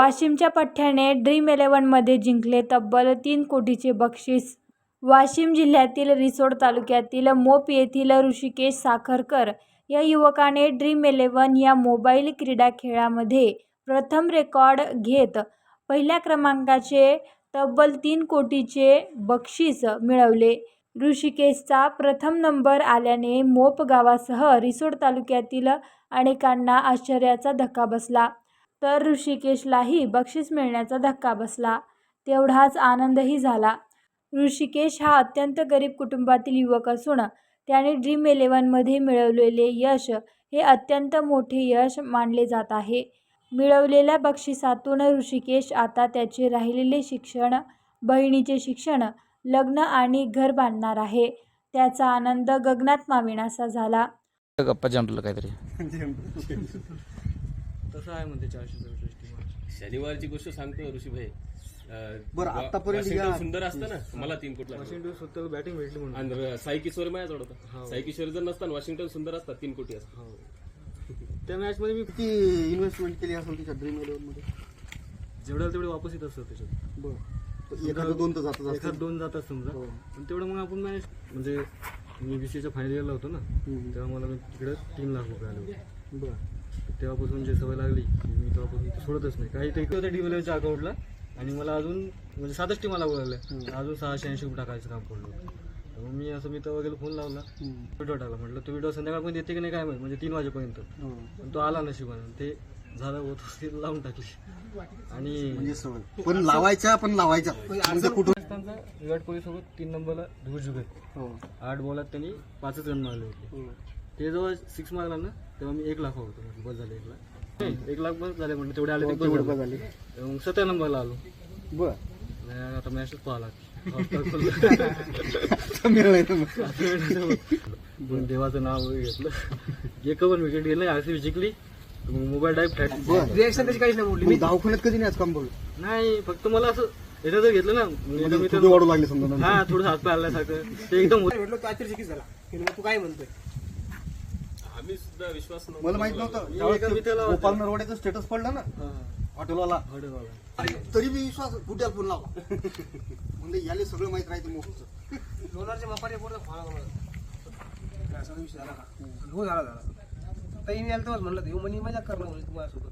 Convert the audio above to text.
वाशिमच्या पठ्ठ्याने ड्रीम इलेव्हनमध्ये जिंकले तब्बल तीन कोटीचे बक्षीस. वाशिम जिल्ह्यातील रिसोड तालुक्यातील मोप येथील ऋषिकेश साखरकर या युवकाने ड्रीम इलेव्हन या मोबाईल क्रीडा खेळामध्ये प्रथम रेकॉर्ड घेत पहिल्या क्रमांकाचे तब्बल तीन कोटीचे बक्षीस मिळवले. ऋषिकेशचा प्रथम नंबर आल्याने मोप गावासह रिसोड तालुक्यातील अनेकांना आश्चर्याचा धक्का बसला. तर ऋषिकेशलाही बक्षीस मिळण्याचा धक्का बसला. तेवढाच आनंदही झाला. ऋषिकेश हा अत्यंत गरीब कुटुंबातील युवक असून त्याने ड्रीम इलेव्हनमध्ये मिळवलेले यश हे अत्यंत मोठे यश मानले जात आहे. मिळवलेल्या बक्षिसातून ऋषिकेश आता त्याचे राहिलेले शिक्षण बहिणीचे शिक्षण लग्न आणि घर बांधणार आहे. त्याचा आनंद गगनात माविणासा झाला. गप्पा जमलं काहीतरी. तसं आहे म्हणते चारशे चौसष्ट शनिवारची गोष्ट सांगतो ऋषीभाई. अं, बरं, वा- आतापर्यंत वॉशिंग्टन या- सुंदर असतं ना? मला तीन कोटला वॉशिंग्टन स्वतः बॅटिंग भेटली म्हणून. आणि साई किशोर माझ्याजवळ होता साई किशोर जर नसताना वॉशिंग्टन सुंदर असतात तीन कोटी असतात. हो. त्या मॅच मध्ये मी किती इन्व्हेस्टमेंट केली असेल तिच्या ड्रीम इलेव्हनमध्ये? जेवढ्याला तेवढे वापस येत असतात त्याच्यात. बरं. एखादं दोन तर जातच एखाद असतील दोन जातात समजा. हो. पण तेवढं मग आपण मॅनेज म्हणजे मी बी सीच्या फायनल इयरला होतो ना हम्म. तेव्हा मला तिकडे तीन लाख रुपये आले होते. बरं. तेव्हापासून जे सवय लागली की मी तेव्हापासून ते सोडतच नाही. काही ते होत्या डिव्हिलरच्या अकाउंटला आणि मला अजून म्हणजे सातच टीमाला बोलावल्या अजून सहाशे ऐंशी रुपये टाकायचं काम पडलं होतं तर मग मी असं मी तेव्हा गेलो फोन लावला. व्हिडिओ टाकला. म्हटलं तो व्हिडिओ संध्याकाळपर्यंत येते की नाही काय माहिती? म्हणजे तीन वाजेपर्यंत. हो. पण तो आला नशिबाने. ते झालं होत लावून टाकली. आणि म्हणजे सवय पण लावायच्या पण पाकिस्तानचा विराट कोहली सोबत तीन नंबरला ध्रुव जुबेर हो. आठ बॉलात त्यांनी पाचच रन मारले होते. हो. ते जेव्हा सिक्स मारला ना तेव्हा मी एक लाख होतो. म्हणजे बस झाले एक लाख. एक लाख बस झाले म्हणजे तेवढे आले ते तेवढे बस बस झाले. झाले मग सत्या नंबरला आलो. बर. नाही, आता मॅचच पाहा लागते. मिळालं मग. पण देवाचं नाव वगैरे घेतलं. एक पण विकेट गेलं आरसीबी जिंकली. तर मग मोबाईल टाईप बरं. रिएक्शन त्याची काहीच नाही बोलली. मग दवाखान्यात कधी नाही आज काम बोलू नाही फक्त मला असं याचं जर घेतलं ना म्हणजे एकदम इथं- वाढू लागले समजा नंतर. हा थोडं हात पाय आल्यासारखं ते एकदम होतं. म्हटलं तू आश्चर्यचकित झाला. की तू काय म्हणतोय? आम्ही सुद्धा विश्वास नव्हता. मला माहीत नव्हतं. मी एका गोपाल नरवडेचं स्टेटस पडलं ना? हॉटेलवाला. तरी मी विश्वास कुठे फोन लावला म्हणजे याले सगळं माहीत राहते मला. काय असा विषय झाला का? हो झाला झाला. ताई मी आलं तेव्हाच म्हणलं येऊ म्हणे मजा करणं म्हणे तुम्हाला सोबत.